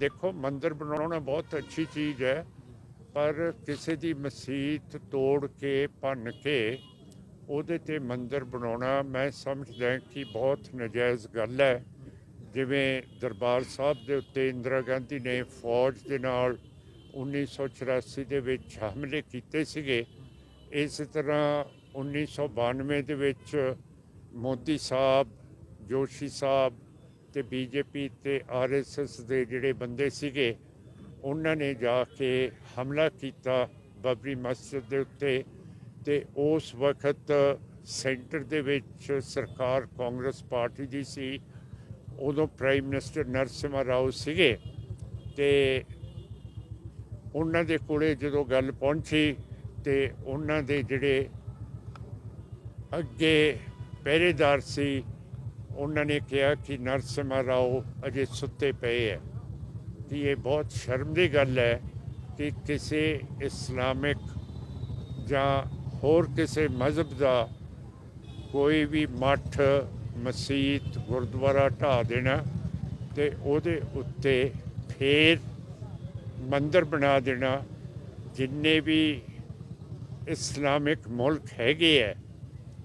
ਦੇਖੋ, ਮੰਦਿਰ ਬਣਾਉਣਾ ਬਹੁਤ ਅੱਛੀ ਚੀਜ਼ ਹੈ, ਪਰ ਕਿਸੇ ਦੀ ਮਸਜਿਦ ਤੋੜ ਕੇ, ਭੰਨ ਕੇ ਉਹਦੇ ਤੇ ਮੰਦਿਰ ਬਣਾਉਣਾ ਮੈਂ ਸਮਝਦਾ ਕਿ ਬਹੁਤ ਨਜਾਇਜ਼ ਗੱਲ ਹੈ। ਜਿਵੇਂ ਦਰਬਾਰ ਸਾਹਿਬ ਦੇ ਉੱਤੇ ਇੰਦਰਾ ਗਾਂਧੀ ਨੇ ਫੌਜ ਦੇ ਨਾਲ 1984 ਦੇ ਵਿੱਚ ਹਮਲੇ ਕੀਤੇ ਸੀਗੇ। ਇਸ ਤਰ੍ਹਾਂ 1992 ਦੇ ਵਿੱਚ ਮੋਦੀ ਸਾਹਿਬ, ਜੋਸ਼ੀ ਸਾਹਿਬ ਤੇ ਬੀਜੇਪੀ ਤੇ ਆਰਐਸਐਸ ਦੇ ਜਿਹੜੇ ਬੰਦੇ ਸੀਗੇ, ਉਹਨਾਂ ਨੇ ਜਾ ਕੇ ਹਮਲਾ ਕੀਤਾ ਬਬਰੀ ਮਸਜਿਦ ਦੇ ਉੱਤੇ ਤੇ ਉਸ ਵਕਤ ਸੈਂਟਰ ਦੇ ਵਿੱਚ ਸਰਕਾਰ ਕਾਂਗਰਸ ਪਾਰਟੀ ਦੀ ਸੀ, ਉਦੋਂ ਪ੍ਰਾਈਮ ਮਿਨਿਸਟਰ ਨਰਸਿਮਹਾ ਰਾਓ ਸੀਗੇ ਤੇ ਉਹਨਾਂ ਦੇ ਕੋਲੇ ਜਦੋਂ ਗੱਲ ਪਹੁੰਚੀ ਤੇ ਉਹਨਾਂ ਦੇ ਜਿਹੜੇ ਅੱਗੇ ਪਹਿਰੇਦਾਰ ਸੀ ਉਹਨਾਂ ਨੇ ਕਿਹਾ ਕਿ ਨਰਸਿਮਾ ਰਾਓ ਅਜੇ ਸੁੱਤੇ ਪਏ ਹੈ। ਕਿ ਇਹ ਬਹੁਤ ਸ਼ਰਮ ਦੀ ਗੱਲ ਹੈ ਕਿ ਕਿਸੇ ਇਸਲਾਮਿਕ ਜਾਂ ਹੋਰ ਕਿਸੇ ਮਜ਼ਹਬ ਦਾ ਕੋਈ ਵੀ ਮੱਠ ਮਸਜਿਦ, ਗੁਰਦੁਆਰਾ ਢਾ ਦੇਣਾ ਤੇ ਉਹਦੇ ਉੱਤੇ ਫੇਰ ਮੰਦਰ ਬਣਾ ਦੇਣਾ ਜਿੰਨੇ ਵੀ ਇਸਲਾਮਿਕ ਮੁਲਕ ਹੈਗੇ ਹੈ।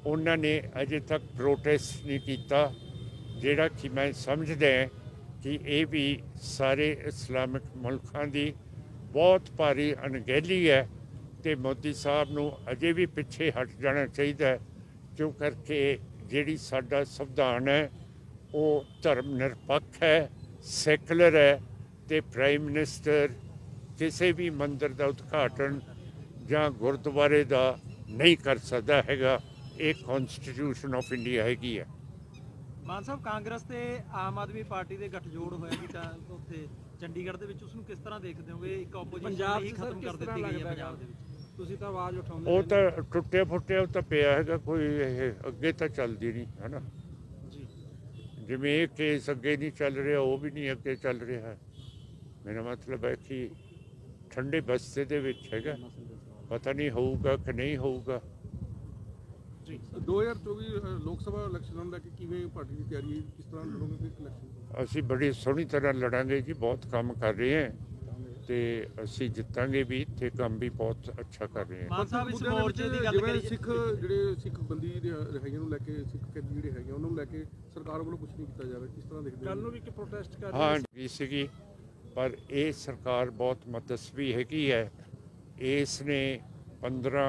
ਉਹਨਾਂ ਨੇ ਅਜੇ ਤੱਕ ਪ੍ਰੋਟੈਸਟ ਨਹੀਂ ਕੀਤਾ, ਜਿਹੜਾ ਕਿ ਮੈਂ ਸਮਝਦਾ ਕਿ ਇਹ ਵੀ ਸਾਰੇ ਇਸਲਾਮਿਕ ਮੁਲਕਾਂ ਦੀ ਬਹੁਤ ਭਾਰੀ ਅਣਗਹਿਲੀ ਹੈ ਤੇ ਮੋਦੀ ਸਾਹਿਬ ਨੂੰ ਅਜੇ ਵੀ ਪਿੱਛੇ ਹਟ ਜਾਣਾ ਚਾਹੀਦਾ ਹੈ, ਕਿਉਂ ਕਰਕੇ ਜਿਹੜੀ ਸਾਡਾ ਸੰਵਿਧਾਨ ਹੈ, ਉਹ ਧਰਮ ਨਿਰਪੱਖ ਹੈ ਸੈਕੂਲਰ ਹੈ ਤੇ ਪ੍ਰਾਈਮ ਮਿਨਿਸਟਰ ਕਿਸੇ ਵੀ ਮੰਦਰ ਦਾ ਉਦਘਾਟਨ ਜਾਂ ਗੁਰਦੁਆਰੇ ਦਾ ਨਹੀਂ ਕਰ ਸਕਦਾ ਹੈਗਾ। ਇਹ ਕਨਸਟੀਟਿਊਸ਼ਨ ਆਫ ਇੰਡੀਆ ਹੈਗੀ ਹੈ ਮਾਨ ਸਾਹਿਬ ਕਾਂਗਰਸ ਤੇ ਆਮ ਆਦਮੀ ਪਾਰਟੀ ਦੇ ਗੱਠਜੋੜ ਹੋਇਆ ਤਾਂ ਉੱਥੇ ਚੰਡੀਗੜ੍ਹ ਦੇ ਵਿੱਚ ਉਸ ਨੂੰ ਕਿਸ ਤਰ੍ਹਾਂ ਦੇਖਦੇ ਹੋਗੇ? ਇੱਕ ਆਪੋਜੀਸ਼ਨ ਪੰਜਾਬ ਹੀ ਖਤਮ ਕਰ ਦਿੱਤੀ ਗਈ ਹੈ ਪੰਜਾਬ ਦੇ ਵਿੱਚ। ਤੁਸੀਂ ਤਾਂ ਆਵਾਜ਼ ਉਠਾਉਂਦੇ ਉਹ ਤਾਂ ਟੁੱਟਿਆ ਫੁੱਟਿਆ ਉਹ ਤਾਂ ਪਿਆ ਹੈਗਾ ਕੋਈ ਇਹ ਅੱਗੇ ਤਾਂ ਚੱਲਦੀ ਨਹੀਂ ਹੈਨਾ? ਜੀ। ਜਿਵੇਂ ਇਹ ਕੇਸ ਅੱਗੇ ਨਹੀਂ ਚੱਲ ਰਿਹਾ ਉਹ ਵੀ ਨਹੀਂ ਅੱਗੇ ਚੱਲ ਰਿਹਾ। ਮੇਰਾ ਮਤਲਬ ਹੈ ਕਿ ਠੰਡੇ ਬਸਤੇ ਦੇ ਵਿੱਚ ਹੈਗਾ। ਪਤਾ ਨਹੀਂ ਹੋਊਗਾ ਕਿ ਨਹੀਂ ਹੋਊਗਾ। 2024 ਅ, ਲੋਕ ਸਭਾ ਇਲੈਕਸ਼ਨਾਂ ਨੂੰ ਲੈ ਕੇ ਕਿਵੇਂ ਪਾਰਟੀ ਦੀ ਤਿਆਰੀ ਹੈ? ਕਿਸ ਤਰ੍ਹਾਂ ਲੜੋਗੇ ਕਿ ਇਲੈਕਸ਼ਨ? ਅਸੀਂ ਬੜੀ ਸੋਹਣੀ ਤਰ੍ਹਾਂ ਲੜਾਂਗੇ ਜੀ ਬਹੁਤ ਕੰਮ ਕਰ ਰਹੇ ਹਾਂ ਤੇ ਅਸੀਂ ਜਿੱਤਾਂਗੇ ਵੀ ਤੇ ਕੰਮ ਵੀ ਬਹੁਤ ਅੱਛਾ ਕਰ ਰਹੇ ਹਾਂ। ਮਾਨ ਸਾਹਿਬ ਇਸ ਮੋਰਚੇ ਦੀ ਗੱਲ ਜਿਵੇਂ ਕਰੀਏ। ਸਿੱਖ ਜਿਹੜੇ ਸਿੱਖ ਬੰਦੀ ਰਿਹਾ- ਰਿਹਾਈਆਂ ਨੂੰ ਲੈ ਕੇ ਸਿੱਖ ਕੈਦੀ ਜਿਹੜੇ ਹੈਗੇ ਉਹਨਾਂ ਨੂੰ ਲੈ ਕੇ ਸਰਕਾਰ ਵੱਲੋਂ ਕੁਝ ਨਹੀਂ ਕੀਤਾ ਜਾ ਰਿਹਾ। ਕਿਸ ਤਰ੍ਹਾਂ ਦੇਖਦੇ ਕੱਲ ਨੂੰ ਵੀ ਇੱਕ ਪ੍ਰੋਟੈਸਟ ਕਰ ਹਾਂ ਜੀ ਸੀਗੀ। ਪਰ ਇਹ ਸਰਕਾਰ ਬਹੁਤ ਮਤਸਵੀ ਹੈਗੀ ਹੈ। ਇਸ ਨੇ 15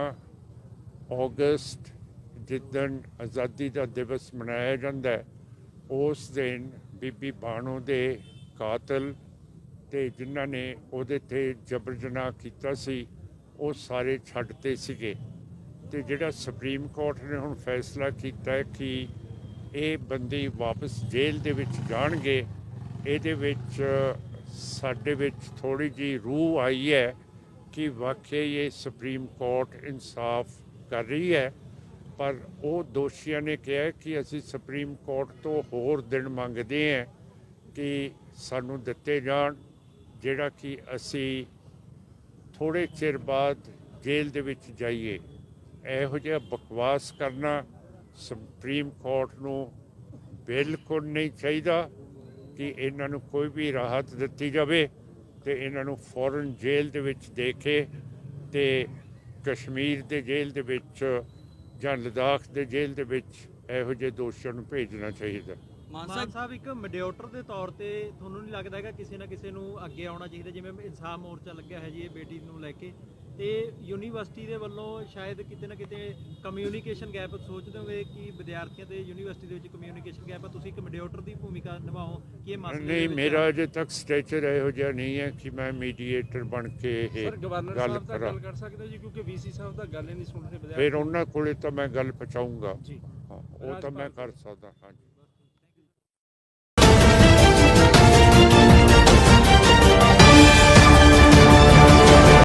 ਅਗਸਤ ਜਿੱਦਣ ਆਜ਼ਾਦੀ ਦਾ ਦਿਵਸ ਮਨਾਇਆ ਜਾਂਦਾ ਹੈ, ਉਸ ਦਿਨ ਬੀਬੀ ਬਾਣੋ ਦੇ ਕਾਤਲ ਤੇ ਜਿਨ੍ਹਾਂ ਨੇ ਉਹਦੇ ਤੇ ਜਬਰ ਜਨਾਹ ਕੀਤਾ ਸੀ, ਉਹ ਸਾਰੇ ਛੱਡਤੇ ਸੀਗੇ। ਤੇ ਜਿਹੜਾ ਸੁਪਰੀਮ ਕੋਰਟ ਨੇ ਹੁਣ ਫੈਸਲਾ ਕੀਤਾ ਕਿ ਇਹ ਬੰਦੀ ਵਾਪਸ ਜੇਲ੍ਹ ਦੇ ਵਿੱਚ ਜਾਣਗੇ, ਇਹਦੇ ਵਿੱਚ ਸਾਡੇ ਵਿੱਚ ਥੋੜੀ ਜੀ ਰੂਹ ਆਈ ਹੈ ਕਿ ਵਾਕਈ ਇਹ ਸੁਪਰੀਮ ਕੋਰਟ ਇਨਸਾਫ ਕਰ ਰਹੀ ਹੈ। ਪਰ ਉਹ ਦੋਸ਼ੀਆਂ ਨੇ ਕਿਹਾ ਕਿ ਅਸੀਂ ਸੁਪਰੀਮ ਕੋਰਟ ਤੋਂ ਹੋਰ ਦਿਨ ਮੰਗਦੇ ਹਾਂ ਕਿ ਸਾਨੂੰ ਦਿੱਤੇ ਜਾਣ, ਜਿਹੜਾ ਕਿ ਅਸੀਂ ਥੋੜੇ ਚਿਰ ਬਾਅਦ ਜੇਲ੍ਹ ਦੇ ਵਿੱਚ ਜਾਈਏ। ਇਹੋ ਜਿਹਾ ਬਕਵਾਸ ਕਰਨਾ ਸੁਪਰੀਮ ਕੋਰਟ ਨੂੰ ਬਿਲਕੁਲ ਨਹੀਂ ਚਾਹੀਦਾ ਕਿ ਇਹਨਾਂ ਨੂੰ ਕੋਈ ਵੀ ਰਾਹਤ ਦਿੱਤੀ ਜਾਵੇ ਤੇ ਇਹਨਾਂ ਨੂੰ ਫੌਰਨ ਜੇਲ੍ਹ ਦੇ ਵਿੱਚ ਦੇ ਕੇ ਤੇ ਕਸ਼ਮੀਰ ਦੇ ਜੇਲ੍ਹ ਦੇ ਵਿੱਚ ਜਾਂ ਲਦਾਖ ਦੇ ਜੇਲ੍ਹ ਦੇ ਵਿੱਚ ਇਹੋ ਜਿਹੇ ਦੋਸ਼ੀਆਂ ਨੂੰ ਭੇਜਣਾ ਚਾਹੀਦਾ। ਮਾਨ ਸਾਹਿਬ ਇੱਕ ਮੀਡੀਏਟਰ ਦੇ ਤੌਰ ਤੇ ਤੁਹਾਨੂੰ ਨਹੀਂ ਲੱਗਦਾ ਹੈਗਾ ਕਿਸੇ ਨਾ ਕਿਸੇ ਨੂੰ ਅੱਗੇ ਆਉਣਾ ਚਾਹੀਦਾ ਜਿਵੇਂ ਇਨਸਾਫ ਮੋਰਚਾ ਲੱਗਿਆ ਹੈ ਜੀ ਇਹ ਬੇਟੀ ਨੂੰ ਲੈ ਕੇ। ਤੇ ਯੂਨੀਵਰਸਿਟੀ ਦੇ ਵੱਲੋਂ ਸ਼ਾਇਦ ਕਿਤੇ ਨਾ ਕਿਤੇ ਕਮਿਊਨੀਕੇਸ਼ਨ ਗੈਪ ਸੋਚਦੇ ਹੋਵੇ ਕਿ ਵਿਦਿਆਰਥੀਆਂ ਤੇ ਯੂਨੀਵਰਸਿਟੀ ਦੇ ਵਿੱਚ ਕਮਿਊਨੀਕੇਸ਼ਨ ਗੈਪ ਹੈ ਤੁਸੀਂ ਇੱਕ ਮੀਡੀਏਟਰ ਦੀ ਭੂਮਿਕਾ ਨਿਭਾਓ ਕਿ ਇਹ ਮਸਲੇ ਦੇ ਨਹੀਂ ਮੇਰਾ ਅਜੇ ਤੱਕ ਸਟੇਚਰ ਇਹੋ ਜਿਹਾ ਨਹੀਂ ਹੈ ਕਿ ਮੈਂ ਮੀਡੀਏਟਰ ਬਣ ਕੇ ਇਹ ਸਰ ਗਵਰਨਰ ਗੱਲ ਸਾਹਿਬ ਤਾਂ ਕਰਾਂ। ਗੱਲ ਕਰ ਸਕਦੇ ਜੀ ਕਿਉਂਕਿ ਵੀਸੀ ਸਾਹਿਬ ਤਾਂ ਗੱਲ ਹੀ ਨਹੀਂ ਸੁਣ ਰਹੇ ਫਿਰ ਉਹਨਾਂ ਕੋਲੇ ਤਾਂ ਮੈਂ ਗੱਲ ਪਹੁੰਚਾਊਂਗਾ। ਜੀ। ਉਹ ਤਾਂ ਮੈਂ ਕਰ ਸਕਦਾ ਹਾਂਜੀ।